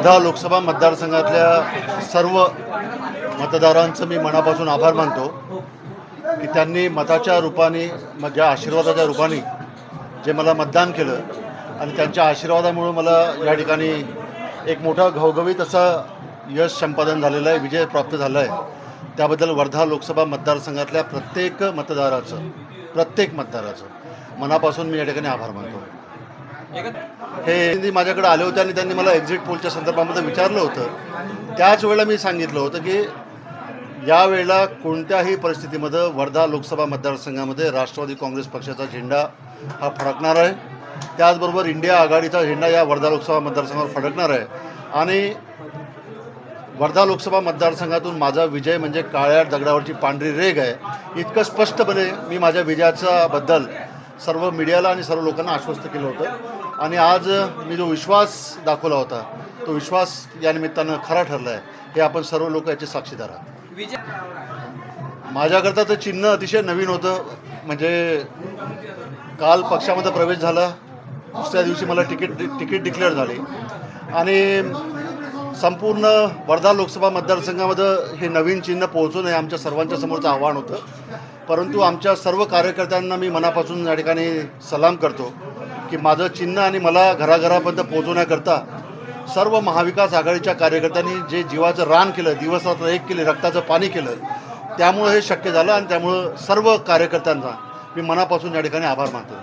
वर्धा लोकसभा मतदारसंघातल्या सर्व मतदारांचं मी मनापासून आभार मानतो की त्यांनी मताच्या रूपाने माझ्या आशीर्वादाच्या रूपाने जे मला मतदान केलं आणि त्यांच्या आशीर्वादामुळं मला या ठिकाणी एक मोठा घवघवीत असा यश संपादन झालेलं आहे विजय प्राप्त झाला आहे. त्याबद्दल वर्धा लोकसभा मतदारसंघातल्या प्रत्येक मतदाराचं प्रत्येक मतदाराचं मनापासून मी या ठिकाणी आभार मानतो. हे माझ्याकडे आले होते आणि त्यांनी मला एक्झिट पोलच्या संदर्भामध्ये विचारलं होतं. त्याच वेळेला मी सांगितलं होतं की यावेळेला कोणत्याही परिस्थितीमध्ये वर्धा लोकसभा मतदारसंघामध्ये राष्ट्रवादी काँग्रेस पक्षाचा झेंडा हा फडकणार आहे. त्याचबरोबर इंडिया आघाडीचा झेंडा या वर्धा लोकसभा मतदारसंघावर फडकणार आहे. आणि वर्धा लोकसभा मतदारसंघातून माझा विजय म्हणजे काळ्या दगडावरची पांढरी रेग आहे. इतकं स्पष्टपणे मी माझ्या विजयाचा बद्दल सर्व मीडियाला आणि सर्व लोकांना आश्वस्त केलं होतं. आणि आज मी जो विश्वास दाखवला होता तो विश्वास या निमित्तानं खरा ठरला आहे हे आपण सर्व लोक याचे साक्षीदार आहात. माझ्याकरता तर चिन्ह अतिशय नवीन होतं. म्हणजे काल पक्षामध्ये प्रवेश झाला. दुसऱ्या दिवशी मला तिकीट तिकीट डिक्लेअर झाली. आणि संपूर्ण वर्धा लोकसभा मतदारसंघामध्ये हे नवीन चिन्ह पोहोचू हे आमच्या सर्वांच्या समोरचं आव्हान होतं. परंतु आमच्या सर्व कार्यकर्त्यांना मी मनापासून या ठिकाणी सलाम करतो की माझं चिन्ह आणि मला घराघरापर्यंत पोहोचवण्याकरता सर्व महाविकास आघाडीच्या कार्यकर्त्यांनी जे जीवाचं रान केलं दिवसरात्र एक केले रक्ताचं पाणी केलं त्यामुळं हे शक्य झालं आणि त्यामुळं सर्व कार्यकर्त्यांचा मी मनापासून या ठिकाणी आभार मानतो.